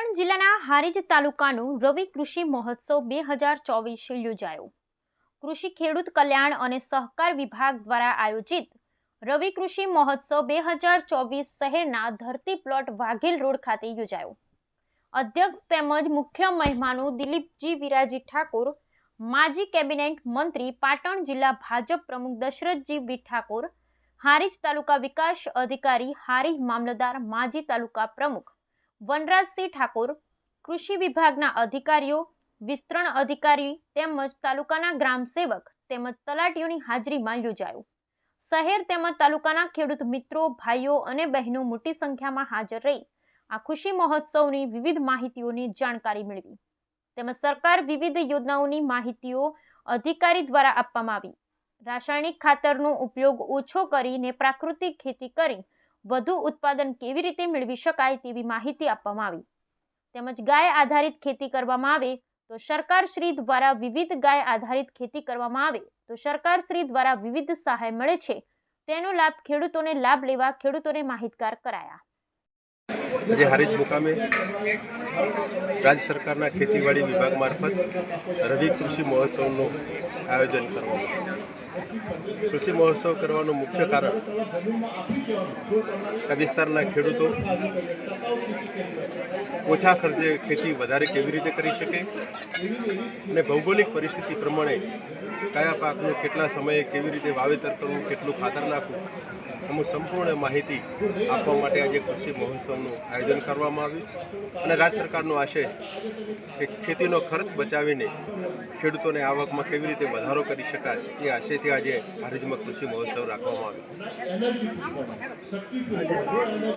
પાટણ જિલ્લાના હારીજ તાલુકાનું રવિ કૃષિ મહોત્સવ બે હજાર ચોવીસ યોજાયો. કૃષિ ખેડૂત કલ્યાણ અને સહકાર વિભાગ દ્વારા આયોજિત રવિ કૃષિ મહોત્સવ બે હજાર ચોવીસ શહેરના ધરતી પ્લોટ વાઘેલ રોડ ખાતે યોજાયો. અધ્યક્ષ તેમજ મુખ્ય મહેમાનો દિલીપજી વિરાજી ઠાકોર, માજી કેબિનેટ મંત્રી પાટણ જિલ્લા ભાજપ પ્રમુખ દશરથજી વી ઠાકોર, હારીજ તાલુકા વિકાસ અધિકારી હારીજ મામલતદાર માજી તાલુકા પ્રમુખ વનરાજસિંહ ઠાકોર, કૃષિ વિભાગના અધિકારીઓ, વિસ્તરણ અધિકારી તેમજ તાલુકાના ગ્રામ સેવક તેમજ તલાટીઓની હાજરીમાં યોજાયો. શહેર તેમજ તાલુકાના ખેડૂત મિત્રો, ભાઈઓ અને બહેનો મોટી સંખ્યામાં હાજર રહી. આ ખુશી મહોત્સવની વિવિધ માહિતીઓની જાણકારી મેળવી. તેમજ સરકાર વિવિધ યોજનાઓની માહિતીઓ અધિકારી દ્વારા આપવામાં આવી. રાસાયણિક ખાતરનો ઉપયોગ ઓછો કરીને પ્રાકૃતિક ખેતી કરી વધુ ઉત્પાદન કેવી રીતે મેળવી શકાય તેવી માહિતી આપવામાં આવી. તેમજ ગાય આધારિત ખેતી કરવામાં આવે તો સરકાર શ્રી દ્વારા વિવિધ ગાય આધારિત ખેતી કરવામાં આવે તો સરકાર શ્રી દ્વારા વિવિધ સહાય મળે છે. તેનો લાભ ખેડૂતોને લાભ લેવા ખેડૂતોને માહિતગાર કરાયા. જે હારીજ મુકામે રાજ્ય સરકારના ખેતીવાડી વિભાગ મારફત રવિ કૃષિ મહોત્સવનું આયોજન કરવામાં આવ્યું. કૃષિ મહોત્સવ કરવાનું મુખ્ય કારણ આ ખેડૂતો ઓછા ખર્ચે ખેતી વધારે કેવી રીતે કરી શકે? અને ભૌગોલિક પરિસ્થિતિ પ્રમાણે કયા પાકનું કેટલા સમયે કેવી રીતે વાવેતર કરવું, કેટલું ખાતર નાખવું અમુક સંપૂર્ણ માહિતી આપવા માટે આજે કૃષિ મહોત્સવનું આયોજન કરવામાં આવ્યું અને રાજ્ય સરકારનો આશય કે ખેતીનો ખર્ચ બચાવીને ખેડૂતોને આવકમાં કેવી રીતે વધારો કરી શકાય એ આશયથી આજે હારીજમાં કૃષિ મહોત્સવ રાખવામાં આવ્યો